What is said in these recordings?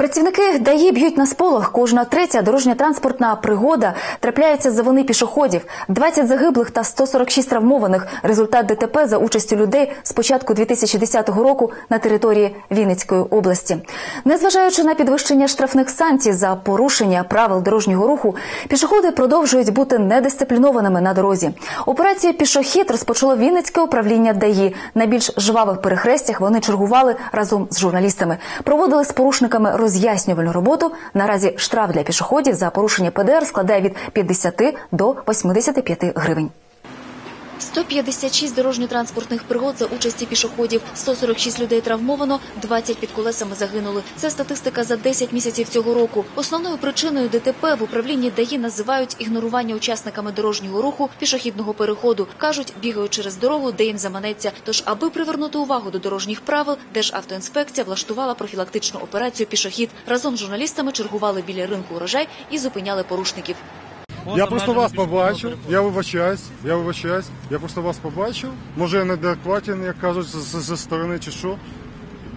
Працівники ДАІ б'ють на сполох. Кожна третя дорожня транспортна пригода трапляється за вини пішоходів. 20 загиблих та 146 травмованих. Результат ДТП за участю людей з початку 2010 року на території Вінницької області. Незважаючи на підвищення штрафних санкцій за порушення правил дорожнього руху, пішоходи продовжують бути недисциплінованими на дорозі. Операцію пішохід розпочало Вінницьке управління ДАІ. На більш жвавих перехрестях вони чергували разом з журналістами. Проводили з порушниками роз'яснювальну роботу. Наразі штраф для пішоходів за порушення ПДР складає від 50 до 85 гривень. 156 дорожньо-транспортних пригод за участі пішоходів, 146 людей травмовано, 20 під колесами загинули. Це статистика за 10 місяців цього року. Основною причиною ДТП в управлінні ДАІ називають ігнорування учасниками дорожнього руху пішохідного переходу. Кажуть, бігають через дорогу, де їм заманеться. Тож, аби привернути увагу до дорожніх правил, Державтоінспекція влаштувала профілактичну операцію пішохід. Разом з журналістами чергували біля ринку урожай і зупиняли порушників. Я просто вас побачив, я вибачаюсь, я вибачаюсь, я просто вас побачив. Може я неадекватен, як кажуть, з, з сторони чи що.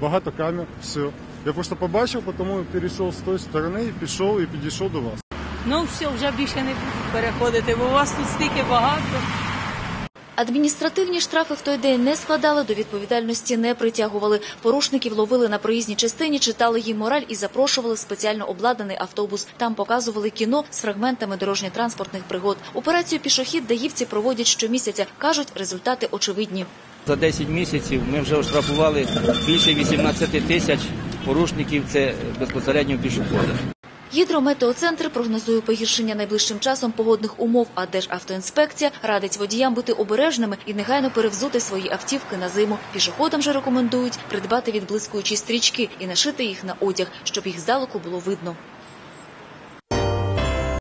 Багато камер, все. Я просто побачив, тому перейшов з тої сторони і пішов і підійшов до вас. Ну все, вже більше не буду переходити, бо у вас тут стільки багато. Адміністративні штрафи в той день не складали, до відповідальності не притягували. Порушників ловили на проїзній частині, читали їм мораль і запрошували спеціально обладнаний автобус. Там показували кіно з фрагментами дорожньо-транспортних пригод. Операцію пішохід даївці проводять щомісяця. кажуть, результати очевидні. За 10 місяців ми вже оштрафували більше 18 тисяч порушників. Це безпосередньо пішоходи. Гідрометеоцентр прогнозує погіршення найближчим часом погодних умов, а Державтоінспекція радить водіям бути обережними і негайно перевзути свої автівки на зиму. Пішоходам же рекомендують придбати відблискуючі стрічки і нашити їх на одяг, щоб їх здалеку було видно.